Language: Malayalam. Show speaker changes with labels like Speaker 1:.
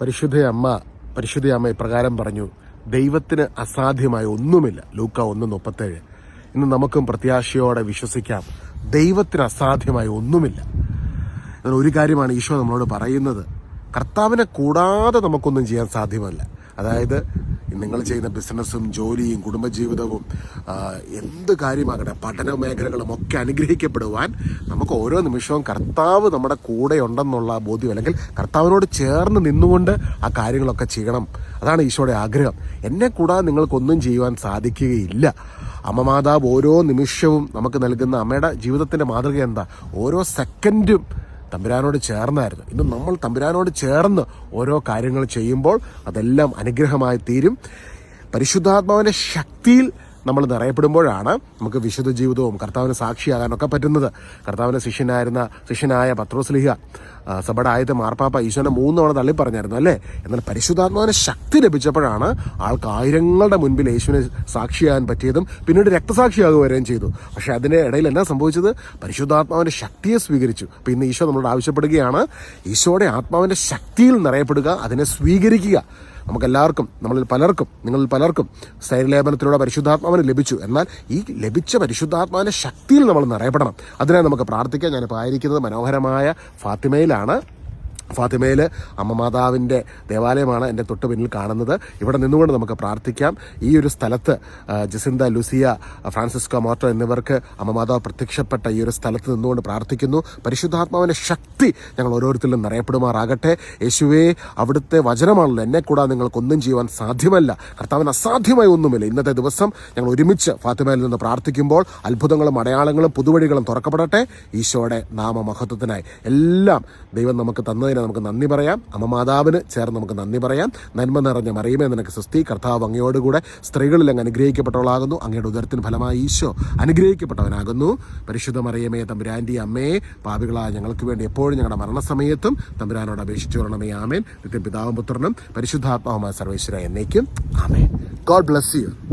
Speaker 1: പരിശുദ്ധ അമ്മ പരിശുദ്ധ അമ്മ ഇപ്രകാരം പറഞ്ഞു ദൈവത്തിന് അസാധ്യമായ ഒന്നുമില്ല. ലൂക്ക ഒന്ന് മുപ്പത്തേഴ്. ഇന്ന് നമുക്കും പ്രത്യാശയോടെ വിശ്വസിക്കാം ദൈവത്തിന് അസാധ്യമായ ഒന്നുമില്ല. ഒരു കാര്യമാണ് ഈശോ നമ്മളോട് പറയുന്നത് കർത്താവിനെ കൂടാതെ നമുക്കൊന്നും ചെയ്യാൻ സാധ്യമല്ല. അതായത് നിങ്ങൾ ചെയ്യുന്ന ബിസിനസ്സും ജോലിയും കുടുംബജീവിതവും എന്ത് കാര്യമാകട്ടെ പഠന മേഖലകളും ഒക്കെ അനുഗ്രഹിക്കപ്പെടുവാൻ നമുക്ക് ഓരോ നിമിഷവും കർത്താവ് നമ്മുടെ കൂടെ ഉണ്ടെന്നുള്ള ബോധ്യം അല്ലെങ്കിൽ കർത്താവിനോട് ചേർന്ന് നിന്നുകൊണ്ട് ആ കാര്യങ്ങളൊക്കെ ചെയ്യണം. അതാണ് ഈശോയുടെ ആഗ്രഹം. എന്നെ കൂടാതെ നിങ്ങൾക്കൊന്നും ചെയ്യുവാൻ സാധിക്കുകയില്ല. അമ്മ മാതാവ് ഓരോ നിമിഷവും നമുക്ക് നൽകുന്ന അമ്മയുടെ ജീവിതത്തിന്റെ മാതൃക എന്താ? ഓരോ സെക്കൻഡും തമ്പുരാനോട് ചേർന്നായിരുന്നു. ഇന്ന് നമ്മൾ തമ്പുരാനോട് ചേർന്ന് ഓരോ കാര്യങ്ങൾ ചെയ്യുമ്പോൾ അതെല്ലാം അനുഗ്രഹമായി തീരും. പരിശുദ്ധാത്മാവിന്റെ ശക്തിയിൽ നമ്മൾ നിറയപ്പെടുമ്പോഴാണ് നമുക്ക് വിശുദ്ധ ജീവിതവും കർത്താവിന് സാക്ഷിയാകാനൊക്കെ പറ്റുന്നത്. കർത്താവിന്റെ ശിഷ്യനായിരുന്ന ശിഷ്യനായ പത്രോസ്ലിഹ സഭയുടെ ആദ്യത്തെ മാർപ്പാപ്പ ഈശോനെ മൂന്ന് തവണ തള്ളി പറഞ്ഞായിരുന്നു അല്ലേ? എന്നാൽ പരിശുദ്ധാത്മാവിന് ശക്തി ലഭിച്ചപ്പോഴാണ് ആൾക്ക് ആയിരങ്ങളുടെ മുൻപിൽ യേശുവിനെ സാക്ഷിയാകാൻ പറ്റിയതും പിന്നീട് രക്തസാക്ഷിയാകുകയും ചെയ്തു. പക്ഷേ അതിന്റെ ഇടയിൽ എന്നാ സംഭവിച്ചത്? പരിശുദ്ധാത്മാവിന്റെ ശക്തിയെ സ്വീകരിച്ചു. അപ്പോൾ ഇന്ന് ഈശോ നമ്മളോട് ആവശ്യപ്പെടുകയാണ് ഈശോയുടെ ആത്മാവിന്റെ ശക്തിയിൽ നിറയപ്പെടുക അതിനെ സ്വീകരിക്കുക. നമുക്കെല്ലാവർക്കും നമ്മളിൽ പലർക്കും നിങ്ങളിൽ പലർക്കും സ്ഥൈര്യലേപനത്തിലൂടെ പരിശുദ്ധാത്മാവിന് ലഭിച്ചു. എന്നാൽ ഈ ലഭിച്ച പരിശുദ്ധാത്മാവിന്റെ ശക്തിയിൽ നമ്മൾ നിറയപ്പെടണം. അതിനായി നമുക്ക് പ്രാർത്ഥിക്കാം. ഞാനിപ്പോൾ ആയിരിക്കുന്നത് മനോഹരമായ ഫാത്തിമയിലാണ്. ആണ് ഫാത്തിമയിൽ അമ്മ മാതാവിന്റെ ദേവാലയമാണ് എന്റെ തൊട്ട് പിന്നിൽ കാണുന്നത്. ഇവിടെ നിന്നുകൊണ്ട് നമുക്ക് പ്രാർത്ഥിക്കാം. ഈ ഒരു സ്ഥലത്ത് ജസിന്ത ലുസിയ ഫ്രാൻസിസ്കോ മോട്ടോ എന്നിവർക്ക് അമ്മ മാതാവ് പ്രത്യക്ഷപ്പെട്ട ഈ ഒരു സ്ഥലത്ത് നിന്നുകൊണ്ട് പ്രാർത്ഥിക്കുന്നു. പരിശുദ്ധാത്മാവിന്റെ ശക്തി ഞങ്ങൾ ഓരോരുത്തരിലും നിറയപ്പെടുമാറാകട്ടെ. യേശുവേ അവിടുത്തെ വചനമാണല്ലോ എന്നെ കൂടാതെ നിങ്ങൾക്കൊന്നും ചെയ്യുവാൻ സാധ്യമല്ല. കർത്താവിന് അസാധ്യമായി ഒന്നുമില്ല. ഇന്നത്തെ ദിവസം ഞങ്ങൾ ഒരുമിച്ച് ഫാത്തിമയിൽ നിന്ന് പ്രാർത്ഥിക്കുമ്പോൾ അത്ഭുതങ്ങളും അടയാളങ്ങളും പുതുവഴികളും തുറക്കപ്പെടട്ടെ. ഈശോയുടെ നാമമഹത്വത്തിനായി എല്ലാം ദൈവം നമുക്ക് തന്നതിന് നമുക്ക് നന്ദി പറയാം. അമ്മ മാതാവിന് ചേർന്ന് നമുക്ക് നന്ദി പറയാം. നന്മ നിറഞ്ഞ മറിയുമേ നിനക്ക് സ്വസ്തി. കർത്താവ് അങ്ങയോടുകൂടെ സ്ത്രീകളിൽ അങ്ങ് അനുഗ്രഹിക്കപ്പെട്ടവളാകുന്നു. അങ്ങയുടെ ഉദരത്തിന് ഫലമായി ഈശോ അനുഗ്രഹിക്കപ്പെട്ടവനാകുന്നു. പരിശുദ്ധ മറിയമേ തമ്പുരാന്റെ അമ്മയെ പാപികളായ ഞങ്ങൾക്ക് വേണ്ടി എപ്പോഴും ഞങ്ങളുടെ മരണസമയത്തും തമ്പുരാനോട് അപേക്ഷിച്ചു വരണമേ. ആമേൻ. നിത്യം പിതാവും പുത്രനും പരിശുദ്ധാത്മാവുമായ സർവേശ്വര എന്നേക്കും. ആമേൻ. God bless you